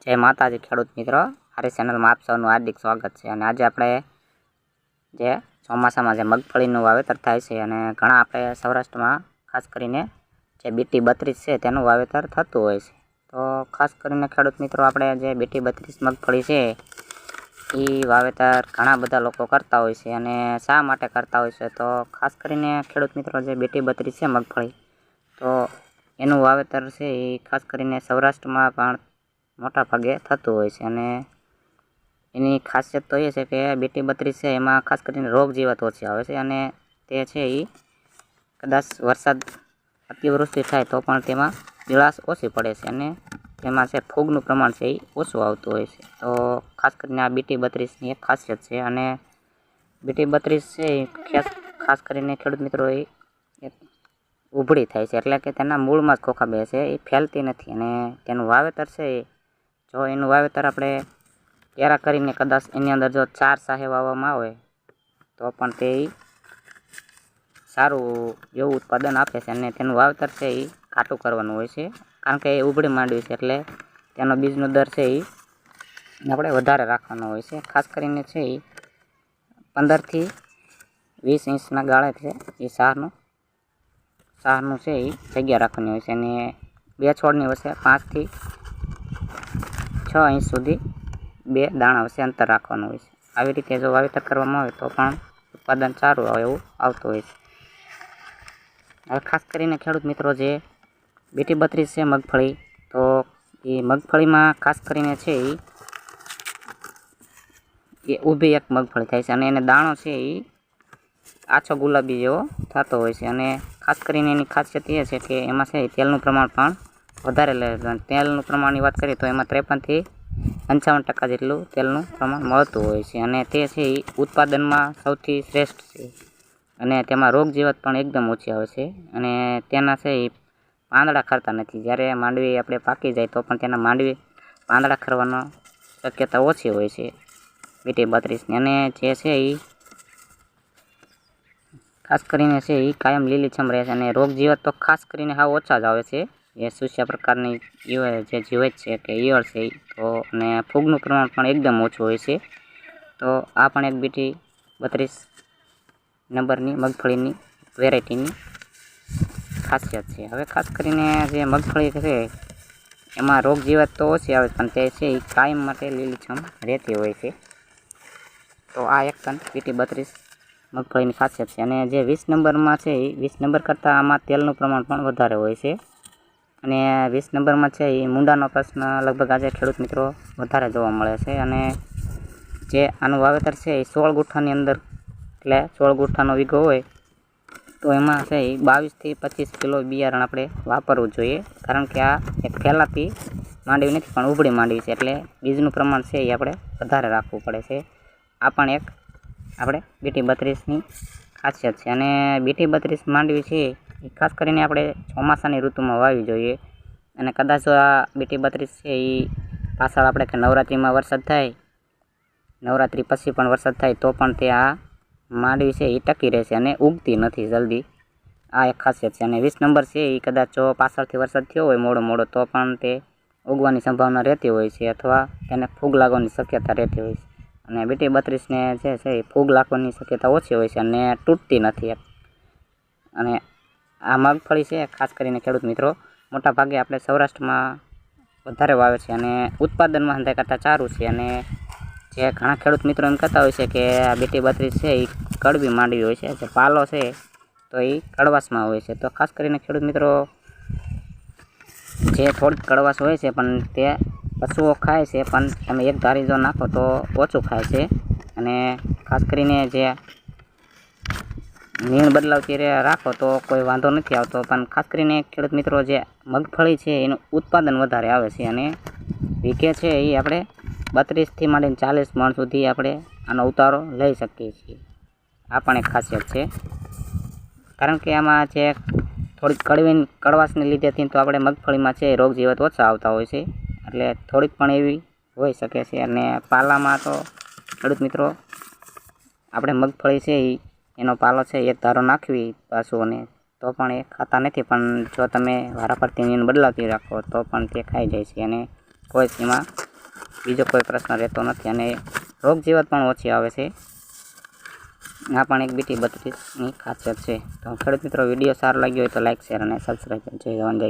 જય માતાજી, ખેડૂત મિત્રો. મારી ચેનલમાં આપ સૌનું હાર્દિક સ્વાગત છે. અને આજે આપણે જે ચોમાસામાં જે મગફળીનું વાવેતર થાય છે અને ઘણા આપણે સૌરાષ્ટ્રમાં, ખાસ કરીને જે બીટી બત્રીસ છે તેનું વાવેતર થતું હોય છે. તો ખાસ કરીને ખેડૂત મિત્રો, આપણે જે બીટી બત્રીસ મગફળી છે એ વાવેતર ઘણા બધા લોકો કરતા હોય છે અને શા માટે કરતા હોય છે? તો ખાસ કરીને ખેડૂત મિત્રો, જે બીટી બત્રીસ છે મગફળી, તો એનું વાવેતર છે એ ખાસ કરીને સૌરાષ્ટ્રમાં પણ મોટા ભાગે થતું હોય છે અને એની ખાસિયત તો એ છે કે બીટી બત્રીસ છે, એમાં ખાસ કરીને રોગ જીવાત ઓછી આવે છે અને તે છે એ કદાચ વરસાદ અતિવૃષ્ટિ થાય તો પણ તેમાં પીળાશ ઓછી પડે છે અને તેમાં છે ફૂગનું પ્રમાણ છે એ ઓછું આવતું હોય છે. તો ખાસ કરીને આ બીટી બત્રીસની એક ખાસિયત છે અને બીટી બત્રીસ છે એ ખાસ કરીને ખેડૂત મિત્રો એ ઉભળી થાય છે એટલે કે તેના મૂળમાં જ ખોખા બે છે એ ફેલતી નથી અને તેનું વાવેતર છે એ જો એનું વાવેતર આપણે કેરા કરીને કદાચ એની અંદર જો ચાર સાહે વાવવામાં આવે, તો પણ તે સારું એવું ઉત્પાદન આપે છે અને તેનું વાવેતર છે એ કાટું કરવાનું હોય છે. કારણ કે એ ઉભળી માંડવી છે એટલે તેનો બીજનો દર છે એ આપણે વધારે રાખવાનો હોય છે. ખાસ કરીને છે એ પંદરથી વીસ ઇંચના ગાળે છે એ સારનું સારનું છે એ જગ્યા રાખવાની હોય છે અને બે છોડની વચ્ચે પાંચથી છ ઇંચ સુધી બે દાણા વચ્ચે અંતર રાખવાનું હોય છે. આવી રીતે જો વાવેતર કરવામાં આવે તો પણ ઉત્પાદન સારું આવે એવું આવતું હોય છે. હવે ખાસ કરીને ખેડૂત મિત્રો જે બીટી બત્રીસ છે મગફળી, તો એ મગફળીમાં ખાસ કરીને છે એ ઊભી એક મગફળી થાય છે અને એને દાણો છે એ આછો ગુલાબી જેવો થતો હોય છે. અને ખાસ કરીને એની ખાસિયત એ છે કે એમાં છે તેલનું પ્રમાણ પણ વધારે લે. તેલનું પ્રમાણની વાત કરીએ તો એમાં ત્રેપનથી પંચાવન ટકા જેટલું તેલનું પ્રમાણ મળતું હોય છે. અને તે છે એ ઉત્પાદનમાં સૌથી શ્રેષ્ઠ છે. અને તેમાં રોગ જીવત પણ એકદમ ઓછી આવે છે. અને તેના છે એ પાંદડા ખરતા નથી. જ્યારે માંડવી આપણે પાકી જાય તો પણ તેના માંડવી પાંદડા ખરવાનો શક્યતા ઓછી હોય છે. બીટી બત્રીસની. અને જે છે એ ખાસ કરીને છે એ કાયમ લીલીછમ રહે છે. અને રોગ જીવત તો ખાસ કરીને હાવ ઓછા જ આવે છે. એ સુસ્યા પ્રકારની ઈયળ જે જીવાત છે કે ઈયળ છે તો અને ફૂગનું પ્રમાણ પણ એકદમ ઓછું હોય છે. તો આ પણ એક બીટી બત્રીસ નંબરની મગફળીની વેરાયટીની ખાસિયત છે. હવે ખાસ કરીને જે મગફળી છે એમાં રોગ જીવાત તો ઓછી આવે પણ તે છે એ કાયમ માટે લીલીછમ રહેતી હોય છે. તો આ એક ટન બીટી બત્રીસ મગફળીની ખાસિયત છે. અને જે વીસ નંબરમાં છે એ વીસ નંબર કરતાં આમાં તેલનું પ્રમાણ પણ વધારે હોય છે. અને વીસ નંબરમાં છે એ મુંડાનો પ્રશ્ન લગભગ આજે ખેડૂત મિત્રો વધારે જોવા મળે છે અને જે આનું વાવેતર છે એ સોળ ગુઠ્ઠાની અંદર, એટલે સોળ ગુઠ્ઠાનો વીઘો હોય, તો એમાં છે એ બાવીસથી પચીસ કિલો બિયારણ આપણે વાપરવું જોઈએ. કારણ કે આ એક ફેલાતી માંડવી નથી, પણ ઉભળી માંડવી છે, એટલે બીજનું પ્રમાણ છે એ આપણે વધારે રાખવું પડે છે. આ પણ એક આપણે બીટી બત્રીસની ખાસિયત છે. અને બીટી બત્રીસ માંડવી છે એ ખાસ કરીને આપણે ચોમાસાની ઋતુમાં વાવી જોઈએ. અને કદાચ આ બીટી બત્રીસ છે એ પાછળ આપણે કે નવરાત્રિમાં વરસાદ થાય, નવરાત્રિ પછી પણ વરસાદ થાય તો પણ તે આ માંડવી છે એ ટકી રહેશે અને ઉગતી નથી જલ્દી. આ એક ખાસિયત છે અને વીસ નંબર છે એ કદાચ જો પાછળથી વરસાદ થયો હોય મોડો મોડો તો પણ તે ઉગવાની સંભાવના રહેતી હોય છે અથવા તેને ફૂગ લાગવાની શક્યતા રહેતી હોય છે. અને બીટી બત્રીસને જે છે એ ફૂગ લાગવાની શક્યતા ઓછી હોય છે અને તૂટતી નથી અને આ મગફળી છે, ખાસ કરીને ખેડૂત મિત્રો. મોટા ભાગે આપણે સૌરાષ્ટ્રમાં વધારે વાવે છે અને ઉત્પાદનમાં હંધાઈ કરતાં સારું છે અને જે ઘણા ખેડૂત મિત્રો એમ કહેતા હોય છે કે આ બીટી બત્રીસ છે એ કડવી માંડવી હોય છે, જે પાલો છે, તો એ કડવાશમાં હોય છે. તો ખાસ કરીને ખેડૂત મિત્રો, જે થોડીક કડવાશ હોય છે, પણ તે પશુઓ ખાય છે, પણ તમે એક ધારી જો નાખો તો ઓછું ખાય છે. અને ખાસ કરીને જે નીણ બદલાવતી રે રાખો તો કોઈ વાંધો નથી આવતો. પણ ખાસ કરીને ખેડૂત મિત્રો જે મગફળી છે એનું ઉત્પાદન વધારે આવે છે અને વીકે છે એ આપણે બત્રીસથી માંડીને ચાલીસ મણ સુધી આપણે આનો ઉતારો લઈ શકીએ છીએ. આ પણ એક ખાસિયત છે. કારણ કે આમાં જે થોડીક કડવી કડવાશને લીધેથી તો આપણે મગફળીમાં છે રોગ જીવત ઓછા આવતા હોય છે. એટલે થોડીક પણ એવી હોઈ શકે છે. અને પાલામાં તો ખેડૂત મિત્રો, આપણે મગફળી છે એ એનો પાલો છે એ ધારો નાખવી પશુઓને તો પણ એ ખાતા નથી. પણ જો તમે વારાફરતી નીણ બદલાવતી રાખો તો પણ તે ખાઈ જાય છે અને કોઈ એમાં બીજો કોઈ પ્રશ્ન રહેતો નથી. અને રોગ જીવત પણ ઓછી આવે છે. આ પણ એક બીટી બત્રીસની ખાસિયત છે. તો ખેડૂત મિત્રો, વીડિયો સારો લાગ્યો હોય તો લાઇક શેર અને સબસ્ક્રાઈબ જય જવાન, જય